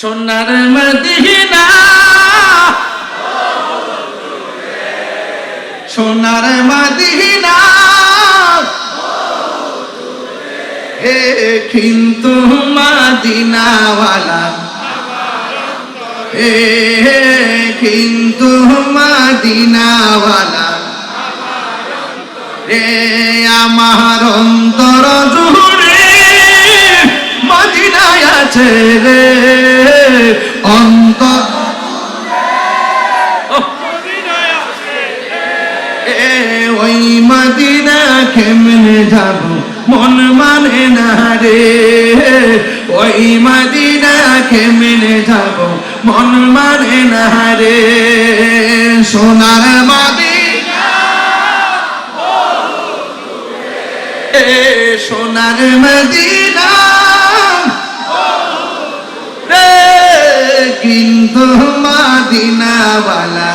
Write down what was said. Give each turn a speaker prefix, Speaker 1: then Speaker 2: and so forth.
Speaker 1: সোনার মদিনা। সোনার মদিনা। হে কিন্তু মদিনাওয়ালা। হে কিন্তু মদিনাওয়ালা। রে আমার অন্তর জুড়ে মদিনায় আছে রে। ওই মদিনা কেমনে যাব? মন মানে না রে। ওই মদিনা কেমনে যাব? মন মানে না রে। সোনার মদিনা সোনার মদিনা কিন্তু মদিনাওয়ালা